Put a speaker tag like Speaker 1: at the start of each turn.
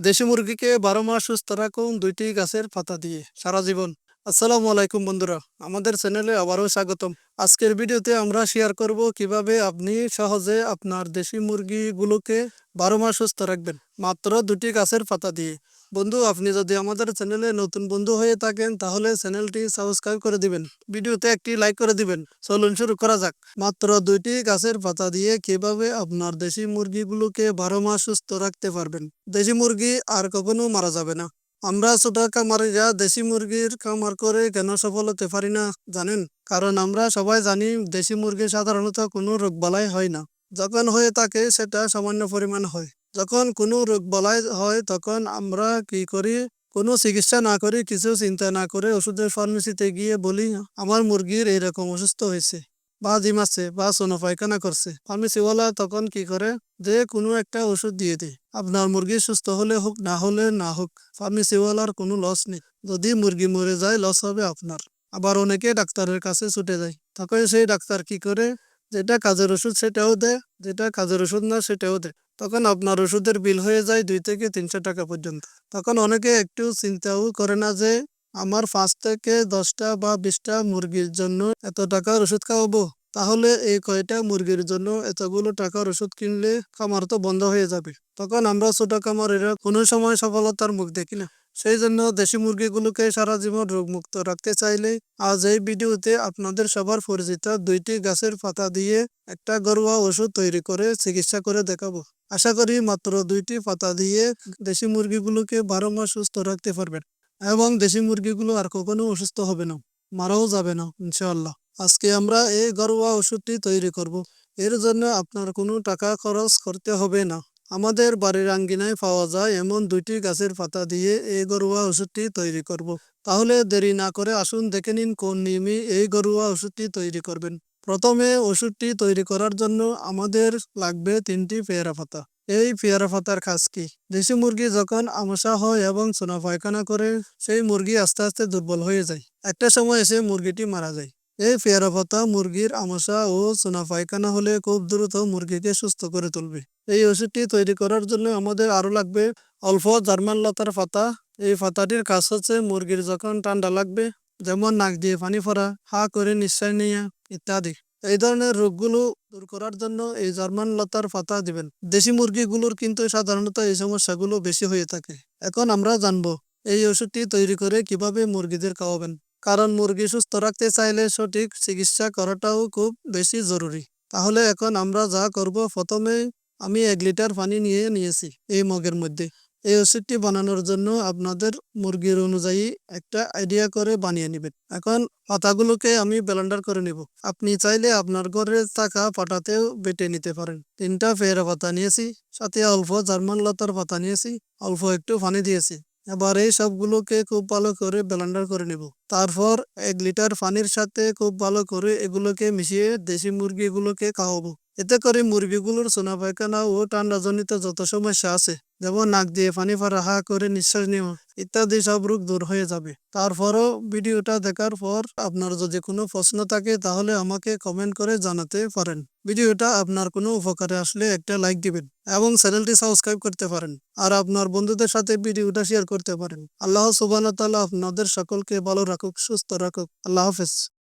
Speaker 1: দেশি মুরগিকে বারো মাস সুস্থ রাখুন, দুইটি গাছের পাতা দিয়ে সারা জীবন। আসসালামু আলাইকুম বন্ধুরা, আমাদের চ্যানেলে আবারও স্বাগতম। আজকের ভিডিওতে আমরা শেয়ার করব কীভাবে আপনি সহজে আপনার দেশি মুরগিগুলোকে বারো মাস সুস্থ রাখবেন। মাত্র দুটি গাছের পাতা দিয়ে। বন্ধু, আপনি যদি আমাদের চ্যানেলে নতুন বন্ধু হয়ে থাকেন, তাহলে চ্যানেলটি সাবস্ক্রাইব করে দিবেন। ভিডিওতে একটি লাইক করে দিবেন। চলুন শুরু করা যাক। মাত্র দুইটি গাছের পাতা দিয়ে কীভাবে আপনার দেশি মুরগিগুলোকে বারো মাস সুস্থ রাখতে পারবেন? দেশি মুরগি আর কখনো মারা যাবে না। আমরা ছোট কামারিরা দেশি মুরগির কামার করে কেন সফল হতে পারি না, জানেন? কারণ আমরা সবাই জানি দেশি মুরগি সাধারণত কোনো রোগবালাই হয় না। যখন হয়ে থাকে, সেটা সামান্য পরিমাণ হয়। যখন কোনো রোগ বলাই হয়, তখন আমরা কি করি? কোনো চিকিৎসা না করে, কিছু চিন্তা না করে ওষুধের ফার্মেসিতে গিয়ে বলি, আমার মুরগির এইরকম অসুস্থ হয়েছে বা জিম আছে বা সোনো পায়খানা করছে। ফার্মেসিওয়ালা তখন কি করে? যে কোনো একটা ওষুধ দিয়ে দেয় আপনার মুরগি সুস্থ হলে হোক, না হলে না হোক ফার্মেসিওয়ালার কোনো লস নেই। যদি মুরগি মরে যায় লস হবে আপনার। আবার অনেকে ডাক্তারের কাছে ছুটে যায়। তখন সেই ডাক্তার কি করে? যেটা কাজের ওষুধ সেটাও দেয়, যেটা কাজের ওষুধ না সেটাও দেয়। তখন আপনার ওষুধের বিল হয়ে যায় দুই থেকে তিনশো টাকা পর্যন্ত। তখন অনেকে একটু চিন্তাও করে না যে, আমার পাঁচ থেকে দশটা বা বিশটা মুরগির জন্য এত টাকার ওষুধ খাওয়াবো? তাহলে এই কয়টা মুরগির জন্য এতগুলো টাকার ওষুধ কিনলে খামার তো বন্ধ হয়ে যাবে। তখন আমরা ছোট খামারেরা কোনো সময় সফলতার মুখ দেখি না। সেই জন্য দেশি মুরগিগুলোকে সারা জীবন রোগমুক্ত রাখতে চাইলে আজ এই ভিডিওতে আপনাদের সবার পরিচিত দুইটি গাছের পাতা দিয়ে একটা ঘরোয়া ওষুধ তৈরি করে চিকিৎসা করে দেখাবো। আশা করি মাত্র দুইটি পাতা দিয়ে দেশি মুরগিগুলোকে বারো মাস সুস্থ রাখতে পারবেন এবং দেশি মুরগিগুলো আর কখনো অসুস্থ হবে না, মারাও যাবে না ইনশাল্লাহ আজকে আমরা এই ঘরোয়া ওষুধটি তৈরি করব। এর জন্য আপনার কোনো টাকা খরচ করতে হবে না। আমাদের বাড়ির আঙ্গিনায় পাওয়া যায় এমন দুইটি গাছের পাতা দিয়ে এই ঘরোয়া ওষুধটি তৈরি করব। তাহলে দেরি না করে আসুন দেখে নিন কোন নিয়মে এই ঘরোয়া ওষুধটি তৈরি করবেন। প্রথমে ওষুধটি তৈরি করার জন্য আমাদের লাগবে তিনটি পেয়ারা পাতা। এই পেয়ারা পাতার কাজ কি? দেশি মুরগি যখন আমসা হয় এবং সোনা পায়খানা করে, সেই মুরগি আস্তে আস্তে দুর্বল হয়ে যায়। একটা সময় এসে মুরগিটি মারা যায়। এই পেয়ারা পাতা মুরগির আমসা ও সোনা পায়খানা হলে খুব দ্রুত মুরগিকে সুস্থ করে তুলবে। এই ওষুধটি তৈরি করার জন্য আমাদের আরও লাগবে অল্প জার্মান লতার পাতা। এই পাতাটির কাজ হচ্ছে মুরগির যখন ঠান্ডা লাগবে, যেমন নাক দিয়ে পানি পড়া হা করে নিঃশ্বাস নেওয়া ইত্যাদি। এই ধরনের রোগগুলো দূর করার জন্য এই জার্মান লতার পাতা দিবেন। দেশি মুরগিগুলোর কিন্তু সাধারণত এই সমস্যাগুলো বেশি হয়ে থাকে। এখন আমরা জানব, এই ওষুধটি তৈরি করে কীভাবে মুরগিদের খাওয়াবেন। কারণ মুরগি সুস্থ রাখতে চাইলে সঠিক চিকিৎসা করাটাও খুব বেশি জরুরি। তাহলে এখন আমরা যা করব, প্রথমে আমি এক লিটার পানি নিয়ে নিয়েছি এই মগের মধ্যে। এই ওষুধটি বানানোর জন্য আপনাদের মুরগির অনুযায়ী একটা আইডিয়া করে বানিয়ে নেবেন। এখন পাতাগুলোকে আমি ব্লেন্ডার করে নেব। আপনি চাইলে আপনার ঘরে থাকা পাটাতেও বেটে নিতে পারেন। তিনটা পেয়ারা পাতা নিয়েছি, সাথে অল্প জার্মান লতার পাতা নিয়েছি, অল্প একটু পানি দিয়েছি। এবার এই সবগুলোকে খুব ভালো করে ব্লেন্ডার করে নেব। তারপর এক লিটার পানির সাথে খুব ভালো করে এগুলোকে মিশিয়ে দেশি মুরগিগুলোকে খাওয়াবো। এতে করে মুরগিগুলোর সোনা পায়খানা ও ঠান্ডাজনিত যত সমস্যা আছে, যেমন নাক দিয়ে পানি ফারা হা করে নিঃশ্বাস নেওয়া ইত্যাদি সব রোগ দূর হয়ে যাবে। তারপরও ভিডিওটা দেখার পর আপনার যদি কোনো প্রশ্ন থাকে, তাহলে আমাকে কমেন্ট করে জানাতে পারেন। ভিডিওটা আপনার কোনো উপকারে আসলে একটা লাইক দিবেন এবং চ্যানেলটি সাবস্ক্রাইব করতে পারেন। আর আপনার বন্ধুদের সাথে ভিডিওটা শেয়ার করতে পারেন। আল্লাহ সুবান আপনাদের সকলকে ভালো রাখুক, সুস্থ রাখুক। আল্লাহ হাফেজ।